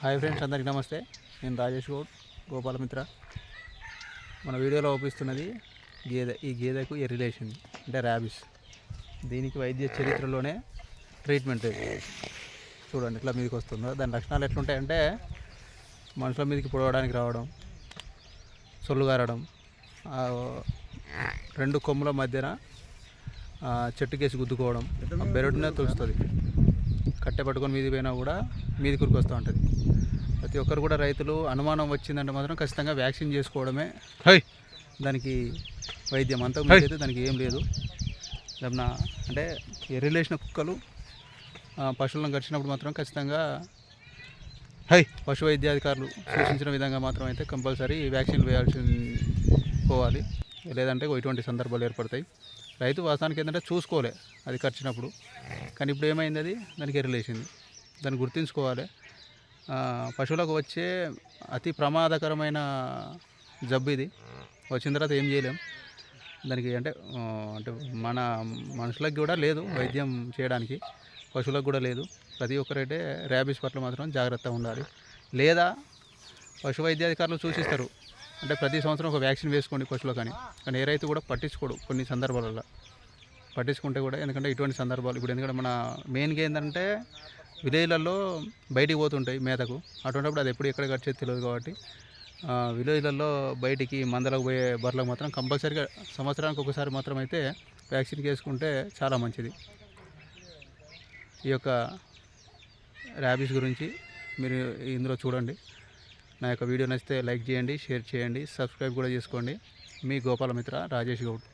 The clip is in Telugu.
హాయ్ ఫ్రెండ్స్ అందరికీ నమస్తే. నేను రాజేష్ గౌడ్ గోపాలమిత్ర. మన వీడియోలో ఓపిస్తున్నది గేదె ఈ గేదెకు ఏ రిలేషన్ అంటే ర్యాబిస్ దీనికి వైద్య చరిత్రలోనే ట్రీట్మెంట్ చూడండి ఇట్లా మీదకి వస్తుందో? దాని లక్షణాలు ఎట్లుంటాయంటే మనుషుల మీదకి పొడవడానికి రావడం సొల్లు గారడం రెండు కొమ్ముల మధ్యన చెట్టుకేసి గుద్దుకోవడం బెరడునే తులుస్తుంది. కట్టె పట్టుకొని మీది పోయినా కూడా మీది కురికొస్తూ ఉంటుంది. ప్రతి ఒక్కరు కూడా రైతులు అనుమానం వచ్చిందంటే మాత్రం ఖచ్చితంగా వ్యాక్సిన్ చేసుకోవడమే హై. దానికి వైద్యం. అంతకు అయితే దానికి ఏం లేదు. ఏమన్నా అంటే ఈ రిలేషన్ కుక్కలు పశువులను గడిచినప్పుడు మాత్రం ఖచ్చితంగా హై. పశు వైద్యాధికారులు సూచించిన విధంగా మాత్రం అయితే కంపల్సరీ వ్యాక్సిన్ వేయాల్సి పోవాలి. లేదంటే ఇటువంటి సందర్భాలు ఏర్పడతాయి. రైతు వాస్తవానికి ఏంటంటే చూసుకోలే అది ఖర్చినప్పుడు కానీ ఇప్పుడు ఏమైంది అది? దానికి రిలేషన్. దాన్ని గుర్తుంచుకోవాలి. పశువులకు వచ్చే అతి ప్రమాదకరమైన జబ్బు ఇది. వచ్చిన తర్వాత ఏం చేయలేం. దానికి అంటే అంటే మన మనుషులకు కూడా లేదు వైద్యం చేయడానికి. పశువులకు కూడా లేదు. ప్రతి ఒక్కరైతే ర్యాబీస్ పట్ల మాత్రం జాగ్రత్తగా ఉండాలి. లేదా పశు వైద్యాధికారులు సూచిస్తారు. అంటే ప్రతి సంవత్సరం ఒక వ్యాక్సిన్ వేసుకోండి పశువులు కానీ కానీ ఏ రైతు కూడా పట్టించుకోడు కొన్ని సందర్భాలలో పట్టించుకుంటే కూడా ఎందుకంటే ఇటువంటి సందర్భాలు ఇప్పుడు ఎందుకంటే మన మెయిన్గా ఏంటంటే విలేజ్లలో బయటికి పోతుంటాయి మేతకు. అటువంటిప్పుడు అది ఎప్పుడు ఎక్కడ కట్టేది తెలియదు కాబట్టి విలేజ్లలో బయటికి మందలకు పోయే బర్రెలకు మాత్రం కంపల్సరీగా సంవత్సరానికి ఒకసారి మాత్రం అయితే వ్యాక్సిన్ వేసుకుంటే చాలా మంచిది. ఈ యొక్క ర్యాబీస్ గురించి మీరు ఇందులో చూడండి. నా యొక్క వీడియో నచ్చితే లైక్ చేయండి షేర్ చేయండి సబ్స్క్రైబ్ కూడా చేసుకోండి. మీ గోపాలమిత్ర రాజేష్ గౌడ్.